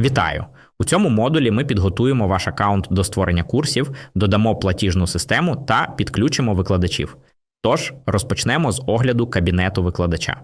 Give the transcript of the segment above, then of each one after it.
Вітаю! У цьому модулі ми підготуємо ваш аккаунт до створення курсів, додамо платіжну систему та підключимо викладачів. Тож розпочнемо з огляду кабінету викладача.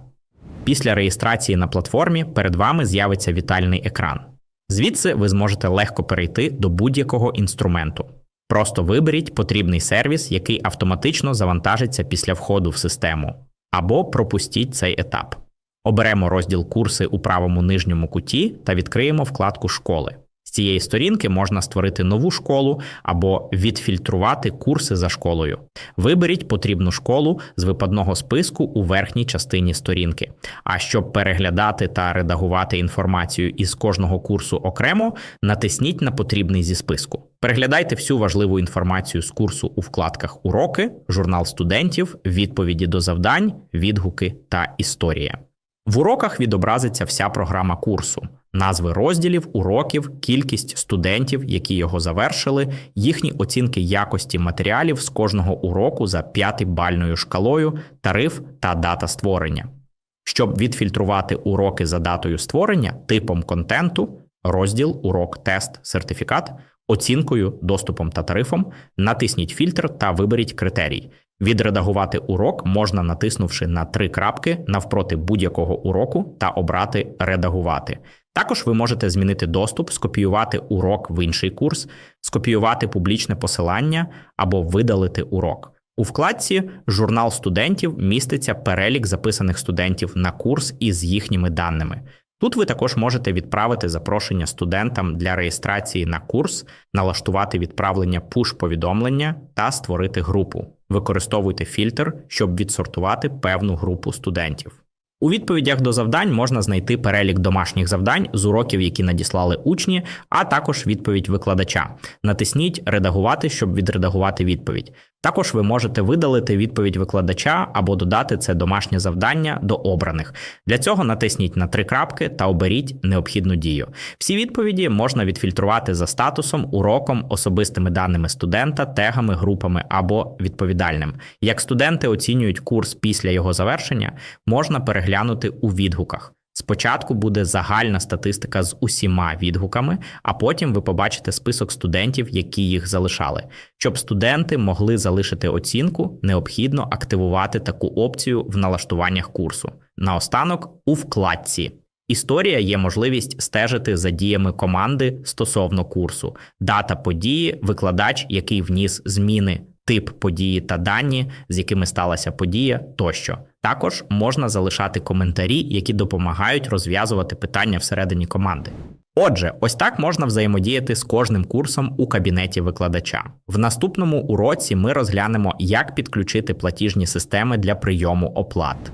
Після реєстрації на платформі перед вами з'явиться вітальний екран. Звідси ви зможете легко перейти до будь-якого інструменту. Просто виберіть потрібний сервіс, який автоматично завантажиться після входу в систему, або пропустіть цей етап. Оберемо розділ Курси у правому нижньому куті та відкриємо вкладку Школи. З цієї сторінки можна створити нову школу або відфільтрувати курси за школою. Виберіть потрібну школу з випадного списку у верхній частині сторінки. А щоб переглядати та редагувати інформацію із кожного курсу окремо, натисніть на потрібний зі списку. Переглядайте всю важливу інформацію з курсу у вкладках Уроки, журнал студентів, відповіді до завдань, відгуки та історія. В уроках відобразиться вся програма курсу, назви розділів, уроків, кількість студентів, які його завершили, їхні оцінки якості матеріалів з кожного уроку за п'ятибальною шкалою, тариф та дата створення. Щоб відфільтрувати уроки за датою створення, типом контенту, розділ, урок, тест, сертифікат, оцінкою, доступом та тарифом, натисніть фільтр та виберіть критерій. Відредагувати урок можна натиснувши на три крапки навпроти будь-якого уроку та обрати Редагувати. Також ви можете змінити доступ, скопіювати урок в інший курс, скопіювати публічне посилання або видалити урок. У вкладці Журнал студентів міститься перелік записаних студентів на курс із їхніми даними. Тут ви також можете відправити запрошення студентам для реєстрації на курс, налаштувати відправлення пуш-повідомлення та створити групу. Використовуйте фільтр, щоб відсортувати певну групу студентів. У відповідях до завдань можна знайти перелік домашніх завдань з уроків, які надіслали учні, а також відповідь викладача. Натисніть Редагувати, щоб відредагувати відповідь. Також ви можете видалити відповідь викладача або додати це домашнє завдання до обраних. Для цього натисніть на три крапки та оберіть необхідну дію. Всі відповіді можна відфільтрувати за статусом, уроком, особистими даними студента, тегами, групами або відповідальним. Як студенти оцінюють курс після його завершення, можна переглянути у відгуках. Спочатку буде загальна статистика з усіма відгуками, а потім ви побачите список студентів, які їх залишали. Щоб студенти могли залишити оцінку, необхідно активувати таку опцію в налаштуваннях курсу. Наостанок у вкладці. Історія є можливість стежити за діями команди стосовно курсу, дата події, викладач, який вніс зміни, тип події та дані, з якими сталася подія тощо. Також можна залишати коментарі, які допомагають розв'язувати питання всередині команди. Отже, ось так можна взаємодіяти з кожним курсом у кабінеті викладача. В наступному уроці ми розглянемо, як підключити платіжні системи для прийому оплат.